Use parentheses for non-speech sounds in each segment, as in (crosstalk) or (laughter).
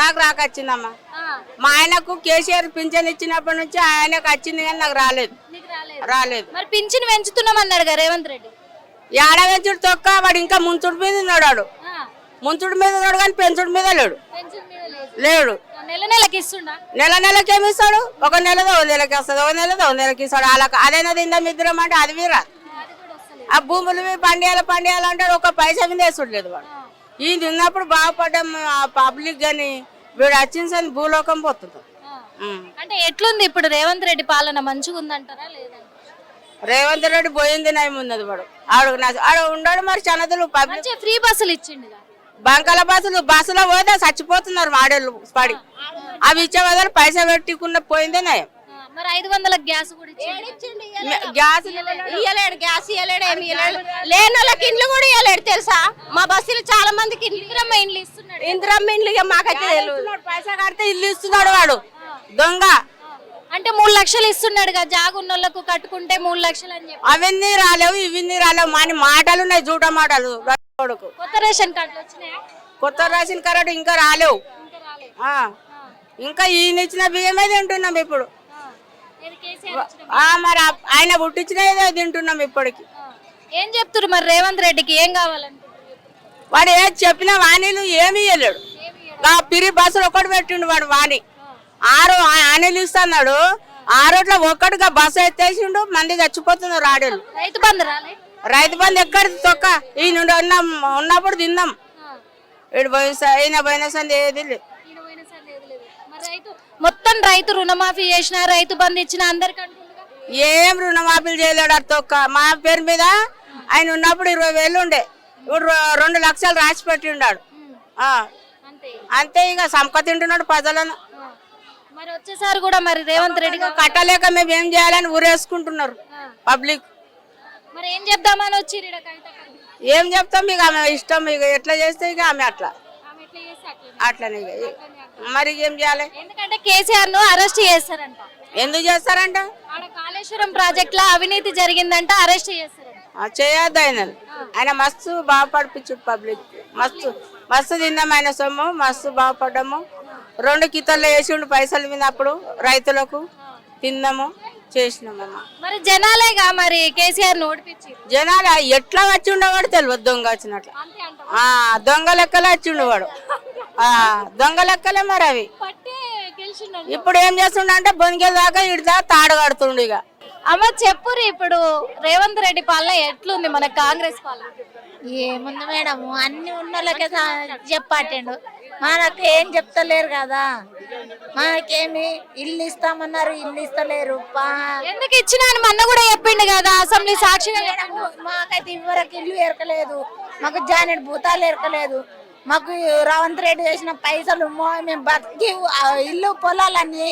నాకు రాకొచ్చిందమ్మా. ఆ, మా ఆయనకు కేసీఆర్ పింఛన్ ఇచ్చినప్పటి నుంచి ఆయనకు వచ్చింది కానీ నాకు రాలేదు. రాలేదు. మరి పింఛన్ పెంచుతున్నామన్నాడు కదా రేవంత్ రెడ్డి. ఏడవెంచుడు తొక్క వాడు ఇంకా ముంచుడు మీద ఉన్నాడు ముంచుడు మీద ఉన్నాడు కానీ పెంచుడు మీద లేడు. లేదు. లేడు. నెల నెలకి ఇస్తుండా? నెల నెలకి ఏమి ఇస్తాడు? ఒక నెలదో ఒక నెలకి వస్తుంది ఒక నెలదో ఒక నెలకి ఇస్తాడు. అలా అదేనా తిందాం ఇద్దరం అంటే అది వీరా. వస్తలేదు. ఆ భూములు పండియాలు పండియాలు అంటాడు ఒక పైసా మీద వేసుడు వాడు. ఈ తిన్నప్పుడు బాగుపడ్డాం ఆ పబ్లిక్ కానీ వీడు వచ్చిన సరి భూలోకం పోతుంది. అంటే ఎట్లుంది ఇప్పుడు రేవంత్ రెడ్డి పాలన? మంచిగా ఉందంటారా లేదంటారా రేవంత్ రెడ్డి పోయింది నయం ఉన్నది వాడు. ఆడు ఆడు ఉండడు మరి చనదులు పబ్లిక్. ఫ్రీ బస్సులు ఇచ్చిండు బంకల బస్సులు బస్సులో పోతే చచ్చిపోతున్నారు మాడేళ్ళు పడి. అవి ఇచ్చే బదులు పైసా పెట్టుకున్న పోయిందే నయం. మరి ఐదు వందల గ్యాస్ కూడా గ్యాస్ ఇయ్యలేడు. గ్యాస్ ఇయ్యలేడు ఏమి ఇయ్యలేడు. లేని వాళ్ళకి ఇండ్లు కూడా ఇయ్యలేడు తెలుసా? మా బస్సులో చాలా మందికి ఇందిరమ్మ ఇండ్లు ఇస్తున్నాడు. ఇందిరమ్మ ఇండ్లు ఇక మాకైతే తెలియదు పైసా కడితే ఇల్లు ఇస్తున్నాడు వాడు. దొంగ. అంటే మూడు లక్షలు ఇస్తున్నాడు కదా జాగున్నోళ్ళకు కట్టుకుంటే మూడు లక్షలు అని చెప్పి. అవన్నీ రాలేవు ఇవన్నీ రాలేవు. మాని మాటలు ఉన్నాయి జూట మాటలు. కొత్త రేషన్ కార్డులు వచ్చినాయా? కొత్త రేషన్ కార్డు ఇంకా రాలేవు. ఇంకా ఈయన ఇచ్చిన బియ్యమే తింటున్నాం ఇప్పుడు ఆ. ఏది కేసీఆర్ ఇచ్చిన ఆ మరి ఆ- ఆయన పుట్టించినదే తింటున్నాం ఇప్పటికి. ఆ. ఏం చెప్తున్నారు మరి రేవంత్ రెడ్డికి? ఏం కావాలనుకుంటున్నారు వాడు ఏది చెప్పినా వాణిలు ఏమి ఇయ్యలేడు. ఆ పిరి బస్సులు ఒకటి పెట్టిండు వాడు వాణి. ఆరు ఆనీలు ఇస్తున్నాడు ఆరోట్లో ఒక్కటిగా బస్సు ఎత్తేసిండు మంది చచ్చిపోతున్నారు ఆడేళ్ళు. రైతు బంధు రాలే? రైతు బంధు ఎక్కడిది? తొక్క. ఈ నుండి ఉన్నాం ఉన్నప్పుడు తిన్నాం. ఆ. ఇటు పోయిన ఈయన పోయిన సంది ఏది లేదు. మొత్తం రైతు రుణమాఫీ చేసిన రైతు బంధు ఇచ్చిన అందరికి అంటుండగా ఏం రుణమాఫీలు చేయలేడు ఆ తొక్క మా పేరు మీద ఆయన ఉన్నప్పుడు ఇరవై వేలు ఉండే ఇప్పుడు రెండు లక్షలు రాసి పెట్టి ఉన్నాడు. అంతే ఇక సంప తింటున్నాడు ప్రజలను. మరి వచ్చేసారి కూడా మరి రేవంత్ రెడ్డి కట్టలేక మేము ఏం చేయాలని ఊరేసుకుంటున్నారు. పబ్లిక్ మరి ఏం చెప్దామని వచ్చి? ఏం చెప్తాం ఇక ఆమె ఇష్టం ఇక ఎట్లా చేస్తే ఇక ఆమె అట్లా అట్లనే. మరి ఏం చేయాలి? ఎందుకంటే కేసీఆర్ను అరెస్ట్ చేస్తారంట. ఎందుకు చేస్తారంట? కాళేశ్వరం ప్రాజెక్ట్లో అవినీతి జరిగిందంట అరెస్ట్ చేస్తారంట. ఆ, చేయొద్దు ఆయన. ఆయన మస్తు బాగుపడిపించుడు పబ్లిక్. మస్తు మస్తు తిన్నాం ఆయన సొమ్ము మస్తు బాగుపడ్డాము. రెండు కితల్లో వేసిండు పైసలు విన్నప్పుడు రైతులకు తిన్నాము చేసినామమ్మ మరి జనాలేగా మరి కేసీఆర్ ఓడిపించి? జనాలు ఎట్లా వచ్చి ఉండేవాడు తెలియదు దొంగ వచ్చినట్లు. దొంగ లెక్కలే వచ్చిండు వాడు. ఆ (laughs) దొంగ లెక్కలే మరి అవి. ఇప్పుడు ఏం చేస్తుండ అంటే బొనిగే దాకా ఇడిదా తాడు కడుతుండు ఇక. అమ్మ చెప్పురి ఇప్పుడు రేవంత్ రెడ్డి పాలన ఎట్లుంది మన కాంగ్రెస్ పాలన? ఏముంది మేడం అన్ని ఉన్న వాళ్ళకే చెప్పాటండు. మనకు ఏం చెప్తలేరు కదా. మనకేమి ఇల్లు ఇస్తామన్నారు ఇల్లు ఇస్తలేరు. పా- ఎందుకు ఇచ్చినా మొన్న కూడా చెప్పిండు కదా అసెంబ్లీ సాక్షిగా మేడం, మాకైతే ఇవ్వరకు ఇల్లు ఎరకలేదు. మాకు జానెట్ భూతాలు ఎరకలేదు. మాకు రేవంత్ రెడ్డి చేసిన పైసలు మేము బతికి ఇల్లు పొలాలన్నీ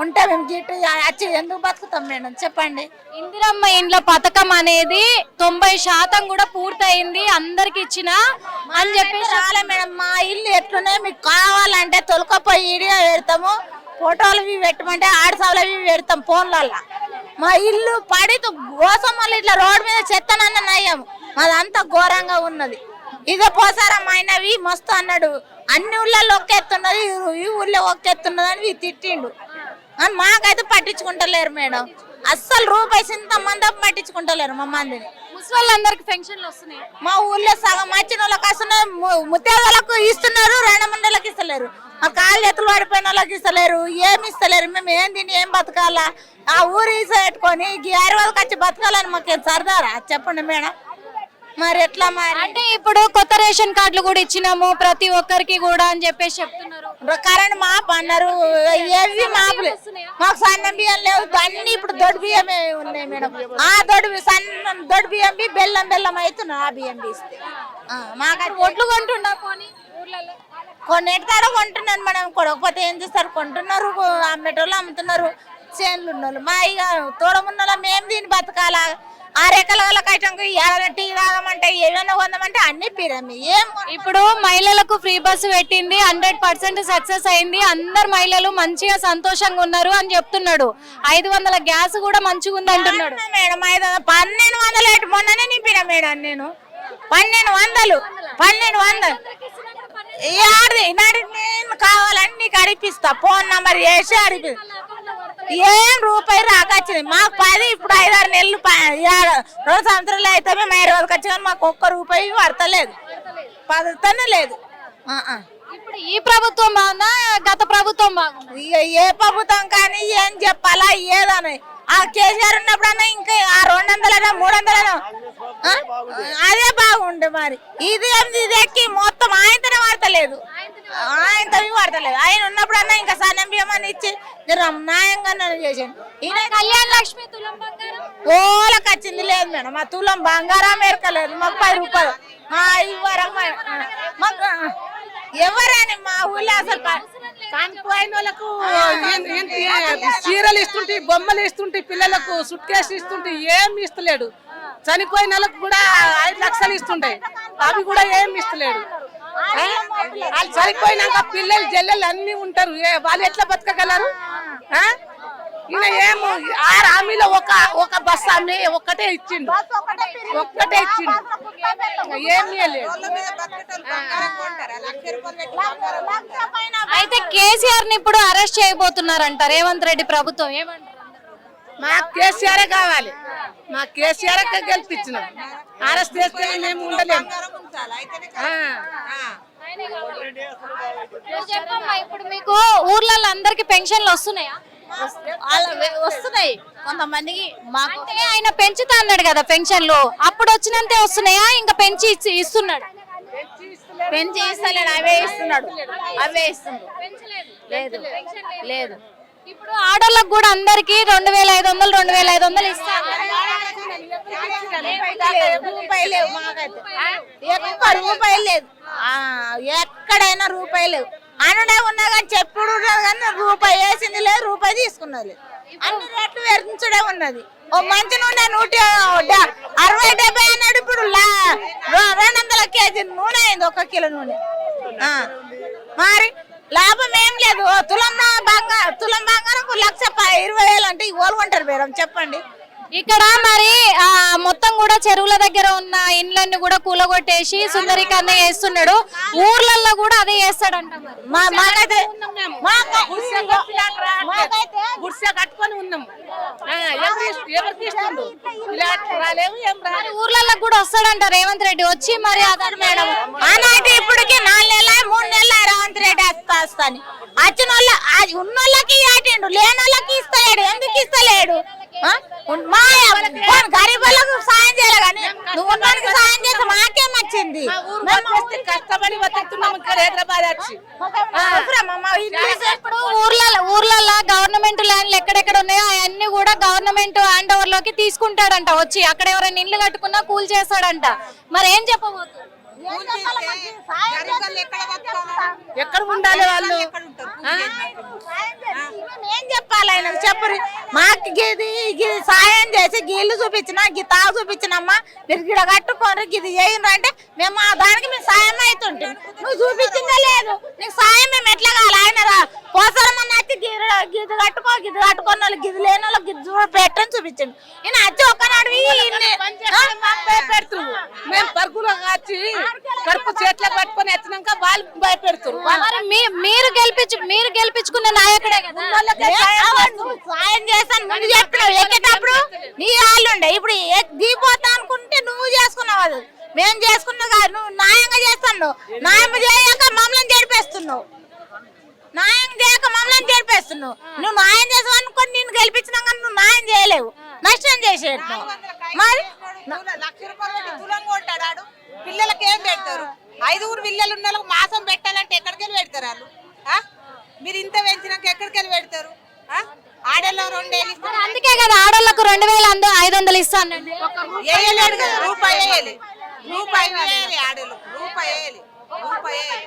ఉంటే మేము గిట్టు వచ్చి ఎందుకు బతుకుతాం మేడం? చెప్పండి. ఇందిరమ్మ ఇండ్ల పథకం అనేది తొంభై శాతం కూడా పూర్తయింది అందరికి ఇచ్చిన అని చెప్పి రాలే మేడం. మా ఇల్లు ఎట్లున్నాయి? మీకు కావాలంటే తొలకపోయి ఇడియో పెడతాము. ఫోటోలు ఇవి పెట్టమంటే ఆడసావులు ఇవి పెడతాం ఫోన్లల్లో. మా ఇల్లు పడితే గోసం ఇట్లా రోడ్డు మీద చెత్తనన్న నయ్యం. మాదంతా ఘోరంగా ఉన్నది. ఇదే పోసారం అయినవి మస్తు అన్నాడు. అన్ని ఊళ్ళల్లో ఒక్కెత్తున్నది ఈ ఊళ్ళో ఒక్కెత్తున్నది అని తిట్టిండు. అని మాకైతే పట్టించుకుంటలేరు మేడం. అస్సలు రూపాయి సింత మందం పట్టించుకుంటలేరు మా మందిని. పెన్షన్లు వస్తున్నాయి? మా ఊళ్ళో సగం వచ్చిన వాళ్ళకి వస్తున్నాయి ము- ముత్తేదాలకు ఇస్తున్నారు రెండు మండలకు ఇస్తలేరు. మా కాళ్ళు ఎత్తులు పడిపోయిన వాళ్ళకి ఇస్తలేరు ఏమి ఇస్తలేరు మేము ఏం తిని ఏం బతకాలా? ఆ ఊరు పెట్టుకొని ఈ హైదరాబాద్కి వచ్చి బతకాలని మాకు సరదారా? చెప్పండి మేడం. మరి ఎట్లా మరి? అంటే ఇప్పుడు కొత్త రేషన్ కార్డులు కూడా ఇచ్చినాము ప్రతి ఒక్కరికి కూడా అని చెప్పేసి చెప్తున్నారు. కరెంట్ మాపు అన్నారు. ఏవి మాపులు మాకు సన్న బియ్యం లేవు. అన్ని ఇప్పుడు దొడ్డు బియ్యమే ఉన్నాయి మేడం. ఆ దొడ్డు బి- సన్న దొడ్డు బియ్యం బి బెల్లం బెల్లం అవుతున్నాయి ఆ బియ్యం బీస్తే మాకు ఒట్లు కొంటున్నా పోనీ ఊర్లలో. కొన్నిటికాడ కొంటున్నాను మేడం. కొనకపోతే ఏం చేస్తారు? కొంటున్నారు అమ్మేటోళ్ళు అమ్ముతున్నారు. చేనులు ఉన్నోళ్ళు. మా ఇక తోడమున్న వాళ్ళం మేము దీన్ని బతకాలా? ఆ రెక్కల వాళ్ళ కట్టంకు ఏమైనా టీ తాగమంటే ఏమైనా కొందామంటే అన్ని పిరమి. ఏం ఇప్పుడు మహిళలకు ఫ్రీ బస్సు పెట్టింది హండ్రెడ్ పర్సెంట్ సక్సెస్ అయింది అందరు మహిళలు మంచిగా సంతోషంగా ఉన్నారు అని చెప్తున్నాడు. ఐదు వందల గ్యాస్ కూడా మంచిగా ఉంది అంటున్నాడు. మేడం ఐదు వందలు పన్నెండు వందలు ఎటు మొన్ననే నింపిన మేడం నేను. పన్నెండు వందలు పన్నెండు వందలు. ఈ ఆడి నాడి నేను కావాలని నీకు అడిపిస్తా ఫోన్ నంబర్ వేసి అడిపి. ఏం రూపాయి రాకొచ్చింది? మాకు పది ఇప్పుడు ఐదారు నెలలు రెండు సంవత్సరాలు అయితే మేము ఐదు రోజులకి వచ్చి కానీ మాకు ఒక్క రూపాయి పడతలేదు. పడతనే లేదు. ఇప్పుడు ఈ ప్రభుత్వం బాగుందా? గత ప్రభుత్వం బాగుందా? ఏ ప్రభుత్వం కానీ ఏం చెప్పాలా? ఏదని. ఆ కేసీఆర్ ఉన్నప్పుడన్నా ఇంకా ఆ రెండు వందలైనా మూడు వందలైనా? అదే బాగుండే మరి. ఇది ఏంది ఇది ఎక్కి మొత్తం ఆయనతోనే వాడతలేదు. ఆయనతో వాడతలేదు. ఆయన ఉన్నప్పుడన్నా ఇంకా సన్నం బియ్యం ఇచ్చి జర న్యాయంగా నన్ను చేసాను ఈయన కళ్యాణ లక్ష్మి తులం బంగారం? ఓలకు వచ్చింది లేదు మేడం. మా తులం బంగారం ఎరకలేదు. మాకు పది రూపాయలు. ఆ, ఇవ్వరమ్మా మాకు ఎవరని మా ఊళ్ళో అసలు ప- వాళ్ళకు చీరలు ఇస్తుంటే బొమ్మలు ఇస్తుంటే పిల్లలకు సుట్ కేసు ఇస్తుంటే ఏం ఇస్తలేడు. చనిపోయిన వాళ్ళకు కూడా ఐదు లక్షలు ఇస్తుంటాయి అవి కూడా ఏం ఇస్తలేడు. వాళ్ళు చనిపోయినాక పిల్లలు జల్లెలు అన్ని ఉంటారు. వాళ్ళు ఎట్లా బతకగలరు? ఈయన ఏమో ఆరు హామీలో ఒక ఒక బస్ హామీ ఒక్కటే ఇచ్చిండు. ఒక్కటే ఇచ్చిండు. ఏమీ లేదు. అయితే కేసీఆర్ని ఇప్పుడు అరెస్ట్ చేయబోతున్నారంట రేవంత్ రెడ్డి ప్రభుత్వం. ఏమంటారు? మా కేసీఆర్ కావాలి. మా కేసీఆర్ గెలిపించినాం. అరెస్ట్ చేస్తే మేము ఉండలేము చెప్పమ్మా ఇప్పుడు మీకు ఊర్లలో అందరికి పెన్షన్లు వస్తున్నాయా? వస్తున్నాయి. కొంతమందికి మాకు అంటే ఆయన పెంచుతా అన్నాడు కదా పెన్షన్లు. అప్పుడు వచ్చినంతే వస్తున్నాయా? ఇంకా పెంచి ఇచ్చి- ఇస్తున్నాడు. పెంచి ఇస్తలేడు అవే ఇస్తున్నాడు. అవే ఇస్తున్నాడు. లేదు. లేదు. ఇప్పుడు ఆడోళ్ళకి కూడా అందరికి రెండు వేల ఐదు వందలు రెండు వేల ఐదు వందలు ఇస్తారు రూపాయి లేవు మాకైతే ఎక్కడ రూపాయి లేదు. ఎక్కడైనా రూపాయి లేవు. అనుడే ఉన్నా కానీ చెప్పుడు కానీ రూపాయి వేసింది లేదు రూపాయి తీసుకున్నది అన్ని రేట్లు పెంచుడే ఉన్నది. ఓ మంచి నూనె నూట అరవై డెబ్బై అన్నాడు ఇప్పుడు రెండు వందల కేజీ నూనె అయింది ఒక కిలో నూనె. మరి లాభం ఏం లేదు. తులం బంగారం తులం బంగారం లక్ష ఇరవై వేలు అంటే ఇవ్వాలి కొంటారు మేడం చెప్పండి. ఇక్కడ మరి ఆ మొత్తం కూడా చెరువుల దగ్గర ఉన్న ఇండ్లన్నీ కూడా కూలగొట్టేసి సుందరీకరణ చేస్తున్నాడు. ఊర్లలో కూడా అదే చేస్తాడంట కట్టుకొని ఉన్నాం రాలేవు ఊర్లలో కూడా వస్తాడంట రేవంత్ రెడ్డి. వచ్చి మరి అతను మేడం. ఆనాటి ఇప్పటికి నాలుగు నెలల మూడు నెలల రేవంత్ రెడ్డి వస్తా వస్తాని. వచ్చిన వాళ్ళ ఆ- ఉన్నోళ్ళకి ఆటిండు లేని వాళ్ళకి ఇస్తలేడు. ఎందుకు ఇస్తలేడు? మా పోనీ గరీబులకు సాయం చేయాలి కానీ నువ్వు ఉన్నోనికి సాయం చేస్తే మాకేం వచ్చింది కష్టపడి బతుకుతున్నాం ఇక్కడ హైదరాబాద్ వచ్చి. అవసరమా? మా ఇల్లు ఇప్పుడు ఊర్లలో ఊర్లలో గవర్నమెంట్ ల్యాండ్లు ఎక్కడెక్కడ ఉన్నాయో అవన్నీ కూడా గవర్నమెంట్ హ్యాండ్ ఓవర్లోకి తీసుకుంటాడంట వచ్చి. అక్కడ ఎవరైనా ఇల్లు కట్టుకున్నా కూల్ చేస్తాడంట. మరి ఏం చెప్పబోతుంది ఎక్కడ ఉండాలి వాళ్ళు? ఏం చెప్పాలి ఆయనకు? చెప్పరు మాకు గిది సాయం చేసి గిల్లు చూపించిన గి తాగు చూపించినమ్మా. మీరు గిడ కట్టుకోరు గిది చేయండి అంటే మేము ఆ దానికి మేము సాయం అవుతుంటాం. నువ్వు చూపించిందే లేదు. నీకు సాయం మేము ఎట్లా కావాలి? ఆయన పోసరమని వచ్చి గిది కట్టుకో గిది కట్టుకున్న వాళ్ళు గిది లేని వాళ్ళు గిది పెట్టని చూపించండి. ఈయన వచ్చి ఒక్కనాడు? భయపెడుతురు. మేము పరుగులో కాచి కడుపు పట్టుకొని వచ్చినాక వాళ్ళు భయపెడుతురు. మరి గెలిపించు మీరు గెలిపించుకున్న నాయకుడే కదా. సాయం చేస్తాను. ముందు చెప్పినావు. ఎక్కేటప్పుడు నీ వాళ్ళు ఉండే. ఇప్పుడు దిగిపోతా అనుకుంటే నువ్వు చేసుకున్నావు అది. మేము చేసుకున్నావు కాదు. నువ్వు న్యాయంగా చేస్తున్నావు. న్యాయం చేయక మమ్మల్ని జరిపేస్తున్నావు న్యాయం చేయక మమ్మల్ని జరిపేస్తున్నావు నువ్వు న్యాయం చేసావు అనుకోని నేను గెలిపించినా కానీ నువ్వు న్యాయం చేయలేవు. నష్టం చేసేట్టు మరి పిల్లలకి ఏం పెడతారు? ఐదుగురు పిల్లలు ఉన్న మాసం పెట్టాలంటే ఎక్కడికి వెళ్ళి పెడతారు వాళ్ళు? మీరు ఇంత పెంచినాక ఎక్కడికి వెళ్ళి పెడతారు రెండేళ్ళు ఇస్తారు. అందుకే కదా ఆడోళ్ళకు రెండు వేల అందు ఐదు వందలు ఇస్తా అన్నాడు వేయలేడు కదా రూపాయి వేయాలి రూపాయి వేయాలి ఆడోళ్ళకు రూపాయి వేయాలి రూపాయి వేయాలి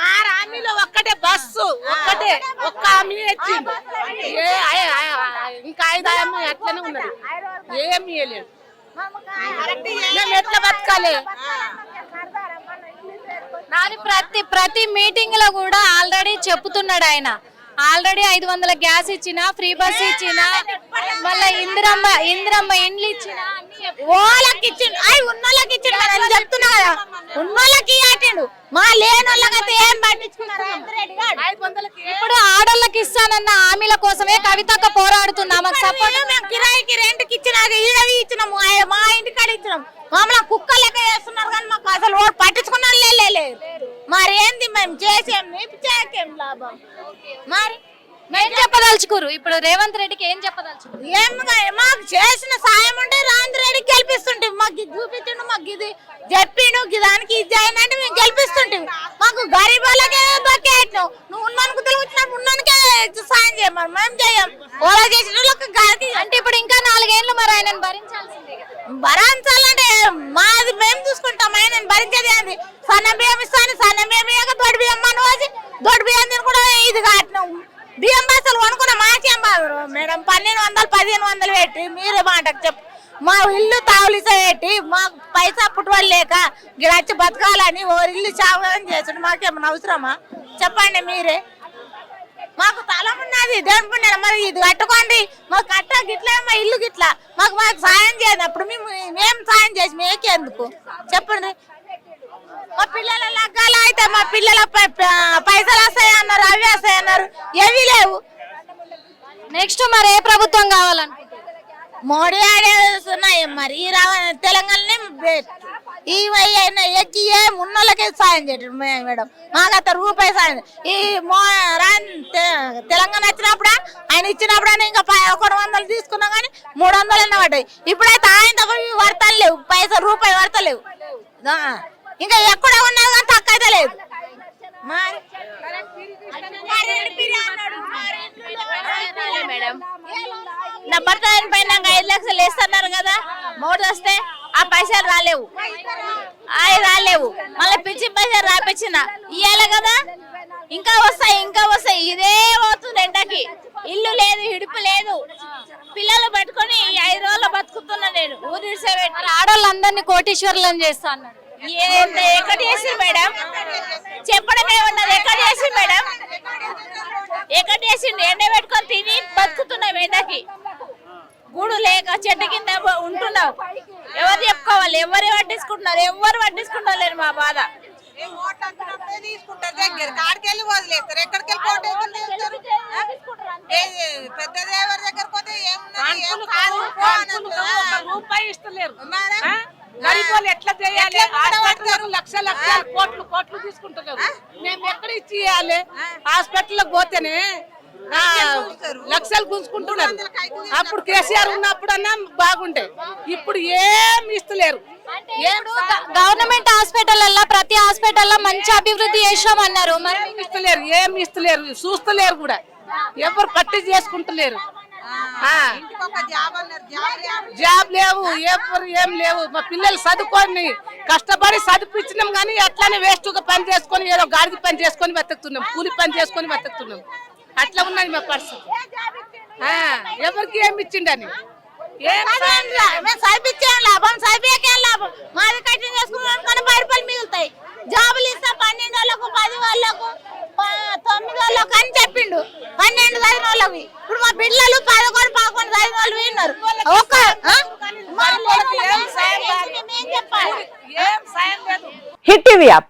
ఆ హామీలో ఒక్కటే బస్సు ఒక్కటే ఒక్క హామీ ఇంకా ఐదు హామీ అట్లనే ఉన్నది. ఏమి మేము ఎట్లా బతకాలి? నాది ప్రతి ప్రతి మీటింగ్లో కూడా ఆల్రెడీ చెప్తున్నాడు ఆయన. ఆల్రెడీ ఐదు వందల గ్యాస్ ఇచ్చిన ఫ్రీ బస్ ఇచ్చిన మళ్ళీ ఇందిరమ్మ ఇందిరమ్మ ఇండ్లు ఇచ్చిన వాళ్ళకి ఉన్నోళ్ళకి కదా. ఏం ఇప్పుడు ఆడోళ్ళకి ఇస్తానన్న హామీల కోసమే కవితక్క పోరాడుతుంది మేము కిరాయికి మా ఇంటికాడ ఇచ్చినాం. మమ్మల్ని కుక్కలెక్క వేస్తున్నారు కానీ మాకు అసలు పట్టించుకున్నారు లేదు మరి ఏంది మేము చేసేం చేయకేం లాభం? మరి ఏం చెప్పదలుచుకోరు. ఇప్పుడు రేవంత్ రెడ్డికి ఏం చెప్పదలుచుకోరు? ఏం మాకు చేసిన సాయం ఉంటే రాంధ్ర రెడ్డి గెలిపిస్తుంటే మాకు ఇది చూపించండు మాకు ఇది చెప్పిండు దానికి ఇది చేయండి మేము గెలిపిస్తుంటాం మాకు గరీబ్ వాళ్ళకే బకెట్ను నువ్వు ఉన్నానికి తెలివిచ్చినప్పుడు ఉన్నానికే సాయం చేయమని మేము చేయం. ఓలా చేసిన వాళ్ళకి గారికి అంటే ఇప్పుడు ఇంకా నాలుగేళ్ళు మరి ఆయనను భరించాల్సిందే. భరించాలంటే మాది మేము చూసుకుంటాం. నేను భరించేది ఏంది? సన్న బియ్యం ఇస్తాను సన్న బియ్యం ఇయ్యక దొడ్డు బియ్యం మనం వచ్చి దొడ్డు బియ్యం తిని కూడా ఇది కాటినాం. బియ్యం బస్సులు కొనుక్కున్న మాకేం బాధ మేడం పన్నెండు వందలు పదిహేను వందలు పెట్టి మీరే మాటకు చెప్పు. మా ఇల్లు తావులిస పెట్టి మాకు పైసా పుట్టువలు లేక గిడచ్చి బతకాలని ఓ ఇల్లు చావని చేసుడు మాకేమన్నా అవసరమా? చెప్పండి మీరే. మాకు తలం ఉన్నది దేవుని మరి ఇది కట్టుకోండి. మాకు కట్ట గిట్లా మా ఇల్లు గిట్లా. మాకు మాకు సాయం చేయండి. అప్పుడు మేము మేము సాయం చేసి మేకేందుకు? చెప్పండి. మా పిల్లల లగ్గాలు అయితే మా పిల్లల పైసలు వస్తాయి అన్నారు అవి వస్తాయి అన్నారు ఏవి లేవు. నెక్స్ట్ మరి ఏ ప్రభుత్వం కావాలనుకుంటున్నారు? మోడీ ఆడేస్తున్నాయి. మరి తెలంగాణనే బెస్ట్ ఈ వయ్య- ఎక్కి ఏ ఉన్నోళ్ళకే సాయం చేయటం మేడం. మాకు అత్త రూపాయి సాయం ఈ మో తె- తెలంగాణ వచ్చినప్పుడు ఆయన ఇచ్చినప్పుడు ఇంకా ప- ఒకటి వందలు తీసుకున్నాం కానీ మూడు వందలు అన్న పడ్డాయి. ఇప్పుడైతే ఆయన దగ్గర వర్తలు లేవు. పైసలు రూపాయి పడతలేవు ఇంకా ఎక్కడ ఉన్నా కానీ తక్కువ అయితే లేదు. మేడం నా భర్త ఆయన పైన ఐదు లక్షలు వేస్తున్నారు కదా మోడీ వస్తే ఆ పైసలు రాలేవు. అవి రాలేవు. మళ్ళీ పిచ్చి పైసలు రాపించిన. ఇయ్యాలి కదా? ఇంకా వస్తాయి ఇంకా వస్తాయి. ఇదే పోతుంది ఎండకి. ఇల్లు లేదు ఇడుపు లేదు. పిల్లలు పట్టుకొని ఐదు రోజులు బతుకుతున్నా నేను. ఊరి మరి ఆడవాళ్ళందరినీ కోటీశ్వరులను చేస్తా అన్నాడు. ఏంటి? ఎక్కడ చేసి మేడం? చెప్పడమే ఉన్నది ఎక్కడ చేసి మేడం? ఎక్కడ చేసిండు ఎండ పెట్టుకొని తిని బతుకుతున్నాం ఎండకి. గూడు లేక చెట్టు కింద ఉంటున్నావు ఎవరు చెప్పుకోవాలి? ఎవరు పట్టించుకుంటున్నారు? ఎవరు పట్టించుకుంటలేరు మా బాధ. తీసుకుంటారు దగ్గర కాడికెళ్ళి వదిలేస్తారు. ఎక్కడికి పెద్ద దేవరి పోతే. రూపాయి ఇస్తలేరు? గరీబ్ ఎట్లా చేయాలి? లక్ష లక్షలు కోట్లు కోట్లు తీసుకుంటున్నారు. మేము ఎక్కడ ఇచ్చి ఇవ్వాలి? హాస్పిటల్ పోతేనే లక్షలు గుంజుకుంటున్నారు. అప్పుడు కేసీఆర్ ఉన్నప్పుడు అన్నా బాగుండే. ఇప్పుడు ఏం ఇస్తలేరు. గవర్నమెంట్ హాస్పిటల్లో ప్రతి హాస్పిటల్లో మంచి అభివృద్ధి చేసామన్నారు మరి ఇస్తలేరు ఏం ఇస్తలేరు చూస్తలేరు కూడా. ఎవరు పట్టి చేసుకుంటలేరు. జాబ్ లేవు. ఎవరు ఏం లేవు. మా పిల్లలు చదువుకొని కష్టపడి చదివించినాం కానీ అట్లానే వేస్ట్గా పని చేసుకొని ఏదో గాడికి పని చేసుకొని బతుకుతున్నాం కూలి పని చేసుకొని బతుకుతున్నాం. అట్లా ఉన్నది మా పరిస్థితి. ఆ, ఎవరికి ఏమి ఇచ్చిండని? ఏం సాయం లేదు. మేము చదివించేం లాభం చదివేకేం లాభం? మాది కట్టింగ్ చేసుకున్నాం కానీ పది రూపాయలు మిగులుతాయి. జాబులు ఇస్తా పన్నెండు వాళ్ళకు పది వాళ్ళకు తొమ్మిది వాళ్ళకు అని చెప్పిండు. పన్నెండు చదివిన వాళ్ళకి ఇప్పుడు మా పిల్లలు పదకొండు పదకొండు చదివిన వాళ్ళు విన్నారు. ఒక్క హిట్ టీవీ యాప్.